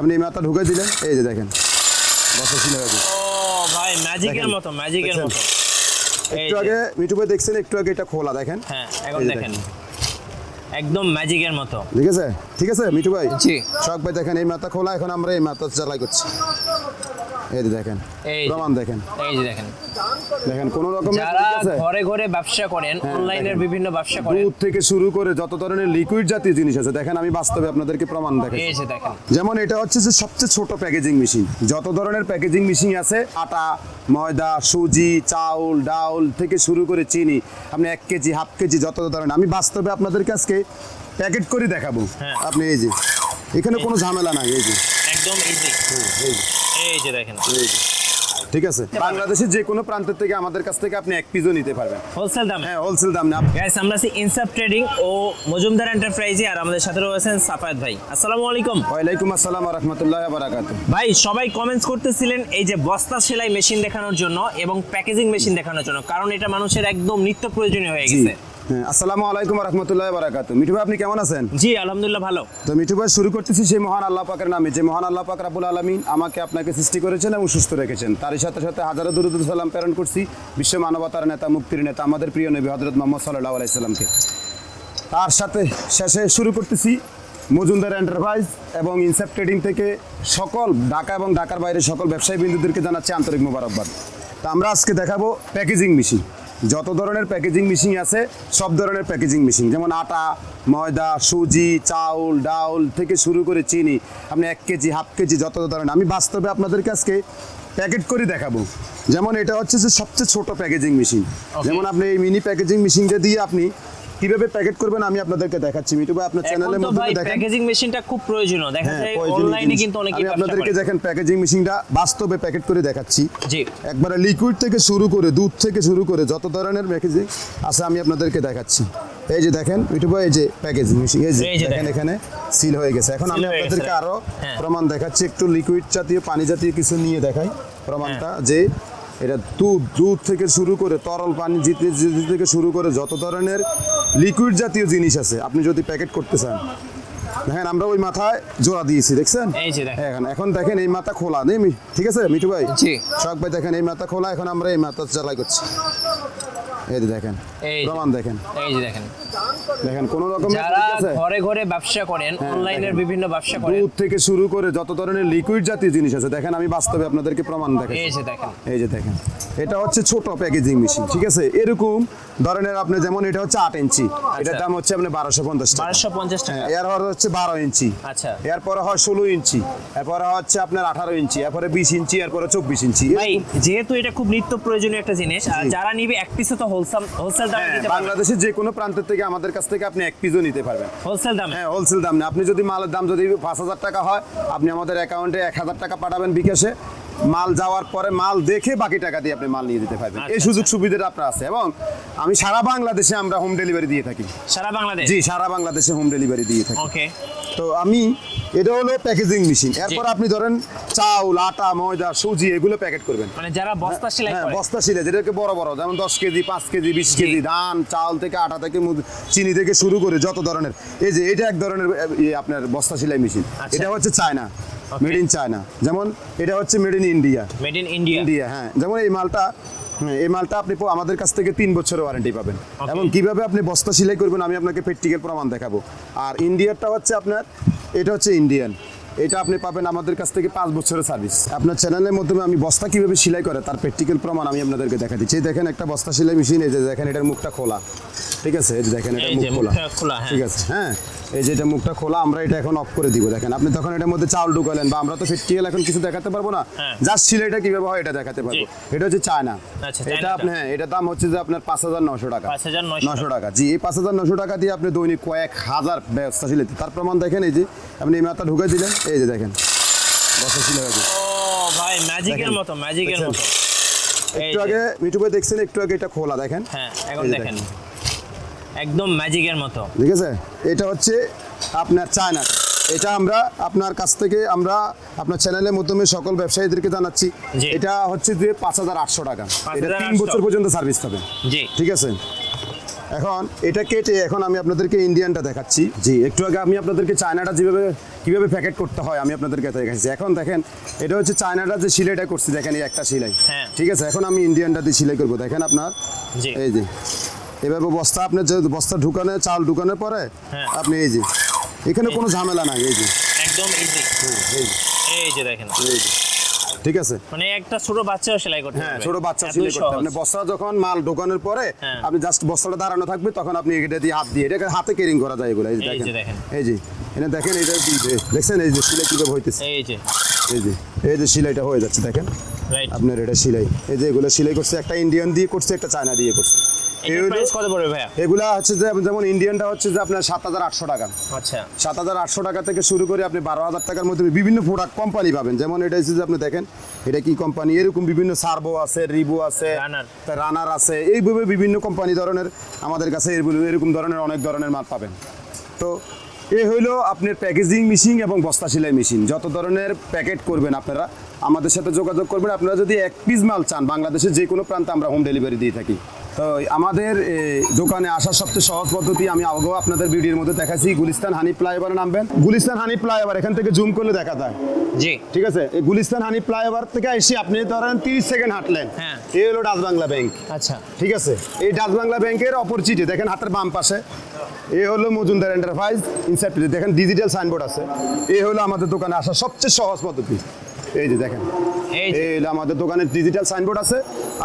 আপনি এই মাথা ঢুকে দিলেন এই যে দেখেন। বসা ছিল ভাই ম্যাজিকের মতো ম্যাজিকের মতো। একটু আগে ইউটিউবে দেখছেন একটু আগে এটা খোলা দেখেন। হ্যাঁ এখন দেখেন। একদম ম্যাজিকের মতো। ঠিক আছে? ঠিক আছে মিঠু ভাই জি। শখ ভাই দেখেন এই মাথা খোলা এখন আমরা এই মাথা চালাই করছি। এই দেখেন এই। প্রমাণ দেখেন। এই যে দেখেন। দেখেন কোন রকম যারা ঘরে ঘরে ব্যবসা করেন অনলাইনের হ্যাঁ, বিভিন্ন ব্যবসা করেন। দুধ থেকে শুরু করে যত ধরনের লিকুইড জাতীয় জিনিস আছে দেখেন আমি বাস্তবে আপনাদেরকে প্রমাণ দেখেন এই যে দেখেন। যেমন এটা হচ্ছে যে সবচেয়ে ছোট প্যাকেজিং মেশিন যত ধরনের প্যাকেজিং মেশিন আছে আটা ময়দা সুজি চাউল ডাউল থেকে শুরু করে চিনি আপনি এক কেজি হাফ কেজি যত ধরনের। আমি বাস্তবে আপনাদেরকে আজকে প্যাকেট করে দেখাবো। হ্যাঁ। আপনি এই যে এখানে কোনো ঝামেলা নাই এই যে। একদম ইজি হ্যাঁ, এই যে, এই যে দেখেন। ঠিক আছে? বাংলাদেশের যে কোনো প্রান্তের থেকে আমাদের কাছ থেকে আপনি এক পিসও নিতে পারবেন। হোলসেল দামে? হ্যাঁ হোলসেল দাম না। গাইস আমরা আছি ইনসাফ ট্রেডিং ও মজুমদার এন্টারপ্রাইজে আর আমাদের সাথে রয়েছেন সাফায়াত ভাই। আসসালামু আলাইকুম। ওয়ালাইকুম আসসালাম রহমতুল্লাহ বারাকাত ভাই সবাই কমেন্টস করতেছিলেন এই যে বস্তা সেলাই মেশিন দেখানোর জন্য এবং প্যাকেজিং মেশিন দেখানোর জন্য কারণ এটা মানুষের একদম নিত্য প্রয়োজনীয় হয়ে গেছে। আসসালামু আলাইকুম রহমতুল্লাহ বারাকাত মিঠু ভাই আপনি কেমন আছেন? জি আলহামদুলিল্লাহ ভালো। তো মিঠু ভাই শুরু করতেছি সেই মহান আল্লাহ পাকের নামে। যে মহান আল্লাহ পাক রাবুল আলমিন আমাকে আপনাকে সৃষ্টি করেছেন এবং সুস্থ রেখেছেন। তারই সাথে সাথে হাজারো দুরুদ সালাম প্রেরণ করছি বিশ্ব মানবতার নেতা মুক্তির নেতা আমাদের প্রিয় নবী হজরত মোহাম্মদ সাল্লাহ আলাইসাল্লামকে তার সাথে শেষে শুরু করতেছি মজুমদার এন্টারপ্রাইজ এবং ইনসেপ ট্রেডিং থেকে সকল ঢাকা এবং ঢাকার বাইরে সকল ব্যবসায়ী বিন্দুদেরকে জানাচ্ছি আন্তরিক মোবারকবাদ। তা আমরা আজকে দেখাবো প্যাকেজিং মেশিন যত ধরনের প্যাকেজিং মেশিন আছে সব ধরনের প্যাকেজিং মেশিন যেমন আটা ময়দা সুজি চাউল ডাউল থেকে শুরু করে চিনি আপনি এক কেজি হাফ কেজি যত ধরনের। আমি বাস্তবে আপনাদেরকে আজকে প্যাকেট করে দেখাবো। যেমন এটা হচ্ছে যে সবচেয়ে ছোট প্যাকেজিং মেশিন যেমন আপনি এই মিনি প্যাকেজিং মেশিনটা দিয়ে আপনি কীভাবে প্যাকেট করবেন আমি আপনাদেরকে দেখাচ্ছি। মিটু ভাই আপনার চ্যানেলের মধ্যে দেখেন। প্যাকেজিং মেশিনটা খুব প্রয়োজনীয়। দেখা হ্যাঁ, যায় অনলাইনে কিন্তু অনেকে আমি আপনাদেরকে দেখেন প্যাকেজিং মেশিনটা বাস্তবে প্যাকেট করে দেখাচ্ছি। জি। একবারে লিকুইড থেকে শুরু করে দুধ থেকে শুরু করে যত ধরনের প্যাকেজিং আছে আমি আপনাদেরকে দেখাচ্ছি। এই যে দেখেন মিটু ভাই এই যে প্যাকেজিং মেশিন এই যে দেখেন। এখানে সিল হয়ে গেছে। এখন আমি আপনাদেরকে আরও হ্যাঁ। প্রমাণ দেখাচ্ছি একটু লিকুইড জাতীয় পানি জাতীয় কিছু নিয়ে দেখাই প্রমাণটা। যে এটা দুধ দুধ থেকে শুরু করে তরল পানি জিতে জিতে থেকে শুরু করে যত ধরনের লিকুইড জাতীয় জিনিস আছে। আপনি যদি প্যাকেট করতে চান। দেখেন আমরা ওই মাথায় জোড়া দিয়েছি দেখছেন? এখন এখন দেখেন এই মাথা খোলা। নেই ঠিক আছে মিঠু ভাই? জি। শখ ভাই দেখেন এই মাথা খোলা এখন আমরা এই মাথা জ্বালাই করছি। এই দেখেন প্রমাণ দেখেন। এই যে দেখেন। দেখেন কোন রকম যারা ঘরে ঘরে ব্যবসা করেন অনলাইনের বিভিন্ন ব্যবসা করেন। দুধ থেকে শুরু করে যত ধরনের লিকুইড জাতীয় জিনিস আছে দেখেন আমি বাস্তবে আপনাদেরকে প্রমাণ দেখেন এই যে দেখেন। এই যে দেখেন এটা হচ্ছে ছোট প্যাকেজিং মেশিন ঠিক আছে? এরকম ধরনের আপনি যেমন এটা হচ্ছে আট ইঞ্চি এটার দাম হচ্ছে আপনি বারোশো পঞ্চাশ টাকা। বারোশো পঞ্চাশ টাকা। হ্যাঁ, এর হর হচ্ছে বারো ইঞ্চি। আচ্ছা। এরপরে হয় ষোলো ইঞ্চি এরপরে হচ্ছে আপনার আঠারো ইঞ্চি এরপরে বিশ ইঞ্চি এরপরে চব্বিশ ইঞ্চি। যেহেতু এটা খুব নিত্য প্রয়োজনীয় একটা জিনিস যারা নিবে এক পিসে তো হোলসেল হোলসেল দামে হ্যাঁ, বাংলাদেশের যে কোনো প্রান্তের থেকে আমাদের কাছ থেকে আপনি এক পিসও নিতে পারবেন। হোলসেল দামে? হ্যাঁ হোলসেল দাম। আপনি যদি মালের দাম যদি পাঁচ হাজার টাকা হয় আপনি আমাদের অ্যাকাউন্টে এক হাজার টাকা পাঠাবেন বিকাশে। মাল যাওয়ার পরে মাল দেখে বাকি টাকা দিয়ে আপনি মাল নিয়ে দিতে পারবেন। এই আচ্ছা, সুযোগ সুবিধাটা আপনার আছে। এবং আমি সারা বাংলাদেশে আমরা হোম ডেলিভারি দিয়ে থাকি। সারা বাংলাদেশ? জি সারা বাংলাদেশে হোম ডেলিভারি দিয়ে থাকি। ওকে তো আমি এটা হলো প্যাকেজিং মেশিন এরপর আপনি ধরেন চাউল আটা ময়দা সুজি এগুলো প্যাকেট করবেন। মানে যারা বস্তা সেলাই হ্যাঁ বস্তা শিলে যেটাকে বড় বড় যেমন দশ কেজি পাঁচ কেজি বিশ কেজি ধান চাল থেকে আটা থেকে চিনি থেকে শুরু করে যত ধরনের। এই যে এটা এক ধরনের আপনার বস্তা সেলাই মেশিন আচ্ছা। এটা হচ্ছে চায়না। Made in China. যেমন এটা হচ্ছে made in India made in India India হ্যাঁ। যেমন এই মালটা এই মালটা আপনি আমাদের কাছ থেকে তিন বছরের ওয়ারেন্টি পাবেন। এবং কীভাবে আপনি বস্তা সেলাই করবেন আমি আপনাকে প্র্যাকটিক্যাল প্রমাণ দেখাবো। আর ইন্ডিয়ারটা হচ্ছে আপনার এটা হচ্ছে ইন্ডিয়ান এটা আপনি পাবেন আমাদের কাছ থেকে পাঁচ বছরের সার্ভিস আপনার চ্যানেলের মাধ্যমে আমি বস্তা কীভাবে সেলাই করে তার প্র্যাকটিক্যাল প্রমাণ আমি আপনাদেরকে দেখা দিচ্ছি। দেখেন একটা বস্তা সেলাই মেশিন এই যে দেখেন এটার মুখটা খোলা। ঠিক আছে? এই দেখেন এটা মুখ খোলা। খোলা, হ্যাঁ। ঠিক আছে হ্যাঁ? এই যে এটা মুখটা খোলা আমরা এটা এখন অফ করে দিব দেখেন। আপনি তখন এটার মধ্যে চাউল ঢুকালেন বা আমরা তো প্র্যাকটিক্যাল এখন কিছু দেখাতে পারব না। হ্যাঁ। জাস্ট সেলাইটা কীভাবে হয় এটা দেখাতে পারব। এটা হচ্ছে চায়না। আচ্ছা, এটা। আপনি হ্যাঁ এটা দাম হচ্ছে যে আপনার পাঁচ হাজার নশো টাকা। নশো টাকা। জি এই পাঁচ হাজার নশো টাকা দিয়ে আপনি দৈনিক কয়েক হাজার ব্যবস্থা সিলাইতে। তার প্রমাণ দেখেন এই যে আপনি এই মাথা ঢুকে দিলেন এই যে দেখেন। বসা ছিল ভাই ম্যাজিকের মতো ম্যাজিকের মতো। একটু আগে ইউটিউবে দেখছেন একটু আগে এটা খোলা দেখেন। হ্যাঁ এখন দেখেন। একদম ম্যাজিকের মতো। ঠিক আছে? এটা হচ্ছে আপনার চায়না। এটা আমরা আপনার কাছ থেকে আমরা আপনার চ্যানেলের মাধ্যমে সকল ব্যবসায়ীদেরকে জানাচ্ছি। এটা হচ্ছে যে পাঁচ হাজার আটশো টাকা। এটা তিন বছর পর্যন্ত সার্ভিস পাবে জি। ঠিক আছে? এখন এটা কেটে এখন আমি আপনাদেরকে ইন্ডিয়ানটা দেখাচ্ছি। জি একটু আগে আমি আপনাদেরকে চায়নাটা যেভাবে কীভাবে প্যাকেট করতে হয় আমি আপনাদেরকে দেখাচ্ছি। এখন দেখেন এটা হচ্ছে চায়নাটা যে সিলাইটা করছি দেখেন এই একটা সিলাই। হ্যাঁ। ঠিক আছে? এখন আমি ইন্ডিয়ানটা দিয়ে সিলাই করব। দেখেন আপনার? এই যে। এভাবে বস্তা আপনার যে বস্তা ঢুকানো চাল ঢুকানোর পরে হ্যাঁ। আপনি এই যে এখানে কোনো ঝামেলা নাই এই যে। একদম ইজি হ্যাঁ, এই যে। এই যে দেখেন। এই যে। ঠিক আছে? মানে একটা ছোট বাচ্চাও সেলাই করতে হ্যাঁ ছোট বাচ্চা সিলাই করতে। আপনি বস্তা যখন মাল ঢোকানোর পরে হ্যাঁ। আপনি জাস্ট বস্তাটা দাঁড়ানো থাকবে তখন আপনি এটা দিয়ে হাত দিয়ে এটাকে হাতে কেরিং করা যায় এগুলো। এই যে এই যে দেখেন। দেখেন। এই যে। এটা দেখেন এটা দেখছেন? এই যে সিলাই কীভাবে হইতেছে? এই যে। এই যে। এই যে সিলাইটা হয়ে যাচ্ছে দেখেন। রাইট আপনার এটা সিলাই। এই যে এগুলো সিলাই করছে একটা ইন্ডিয়ান দিয়ে করছে একটা চায়না দিয়ে করছে। প্রাইস কত পড়বে ভাইয়া? এগুলা হচ্ছে যে যেমন ইন্ডিয়ানটা হচ্ছে যে আপনার সাত হাজার আটশো টাকা। আচ্ছা। সাত হাজার আটশো টাকা থেকে শুরু করে আপনি বারো হাজার টাকার মধ্যে বিভিন্ন প্রোডাক্ট কোম্পানি পাবেন। যেমন এটা হচ্ছে যে আপনি দেখেন এটা কি কোম্পানি এরকম বিভিন্ন সার্ভো আছে রিবো আছে রানার আছে এইভাবে বিভিন্ন কোম্পানি ধরনের আমাদের কাছে এরকম ধরনের অনেক ধরনের মাল পাবেন। তো এ হইল আপনার প্যাকেজিং মেশিন এবং বস্তা সেলাই মেশিন যত ধরনের প্যাকেট করবেন আপনারা আমাদের সাথে যোগাযোগ করবেন। আপনারা যদি এক পিস মাল চান বাংলাদেশের যে কোনো প্রান্তে আমরা হোম ডেলিভারি দিয়ে থাকি। তো আমাদের দোকানে আসার সবচেয়ে সহজ পদ্ধতি আমি আগেও আপনাদের ভিডিওর মধ্যে দেখাচ্ছি গুলিস্তান হানি ফ্লাইওভারে নামবেন। গুলিস্তান হানি ফ্লাইওভার এখান থেকে জুম করলে দেখা যায়। জি। ঠিক আছে? এই গুলিস্তান হানি ফ্লাইওভার থেকে এসে আপনি ধরেন তিরিশ সেকেন্ড হাঁটলেন। হ্যাঁ। এই হলো ডাচ বাংলা ব্যাংক। আচ্ছা। ঠিক আছে? এই ডাচ বাংলা ব্যাংকের অপরচিটে দেখেন হাতের বাম পাশে। এ হলো মজুমদার এন্টারপ্রাইজ ইনসেপ্টে দেখেন ডিজিটাল সাইনবোর্ড আছে। এ হলো আমাদের দোকানে আসার সবচেয়ে সহজ পদ্ধতি। এই যে দেখেন। এই আমাদের দোকানের ডিজিটাল সাইনবোর্ড আছে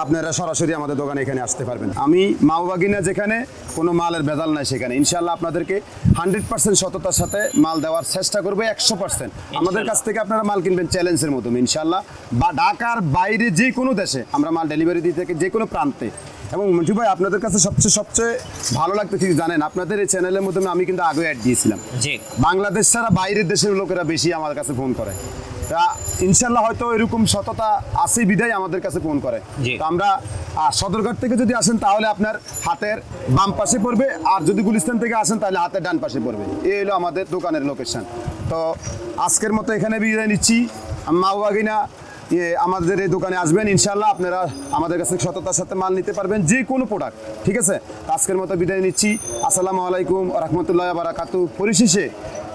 আপনারা সরাসরি আমাদের দোকানে এখানে আসতে পারবেন। আমি মাওবাগিনা যেখানে কোনো মালের ভেজাল নাই সেখানে। ইনশাল্লাহ আপনাদেরকে হান্ড্রেড পার্সেন্ট সততার সাথে মাল দেওয়ার চেষ্টা করব একশো পার্সেন্ট আমাদের কাছ থেকে আপনারা মাল কিনবেন চ্যালেঞ্জের মতো ইনশাল্লাহ বা ঢাকার বাইরে যে কোনো দেশে আমরা মাল ডেলিভারি দিয়ে থাকি যে কোনো প্রান্তে। এবং মঞ্জু ভাই আপনাদের কাছে সবচেয়ে সবচেয়ে ভালো লাগতে কি জানেন? আপনাদের এই চ্যানেলের মধ্যে আমি কিন্তু আগে অ্যাড দিয়েছিলাম। বাংলাদেশ ছাড়া বাইরের দেশের লোকেরা বেশি আমার কাছে ফোন করে। ইনশাল্লাহ হয়তো এরকম সততা আছে বিদায় আমাদের কাছে ফোন করে। তো আমরা সদরঘাট থেকে যদি আসেন তাহলে আপনার হাতের বাম পাশে পড়বে আর যদি গুলিস্তান থেকে আসেন তাহলে হাতের ডান পাশে পড়বে। এই হলো আমাদের দোকানের লোকেশন তো আজকের মতো এখানে বিদায় নিচ্ছি। মাওয়াগিনা ইয়ে আমাদের এই দোকানে আসবেন ইনশাল্লাহ আপনারা আমাদের কাছে সততার সাথে মাল নিতে পারবেন যে কোনো প্রোডাক্ট ঠিক আছে? আজকের মতো বিদায় নিচ্ছি। আসসালামু আলাইকুম রহমতুল্লাহ বারাকাতু পরিশেষে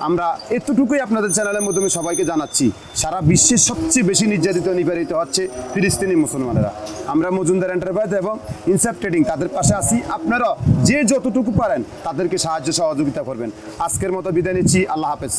আমরা এতটুকুই আপনাদের চ্যানেলের মাধ্যমে সবাইকে জানাচ্ছি, সারা বিশ্বের সবচেয়ে বেশি নির্যাতিত নিবারিত হচ্ছে ফিলিস্তিনি মুসলমানেরা। আমরা মজুমদার এন্টারপ্রাইজ এবং ইনসেপ ট্রেডিং তাদের পাশে আছি। আপনারা যে যতটুকু পারেন, তাদেরকে সাহায্য সহযোগিতা করবেন। আজকের মতো বিদায় নিচ্ছি। আল্লাহ হাফেজ।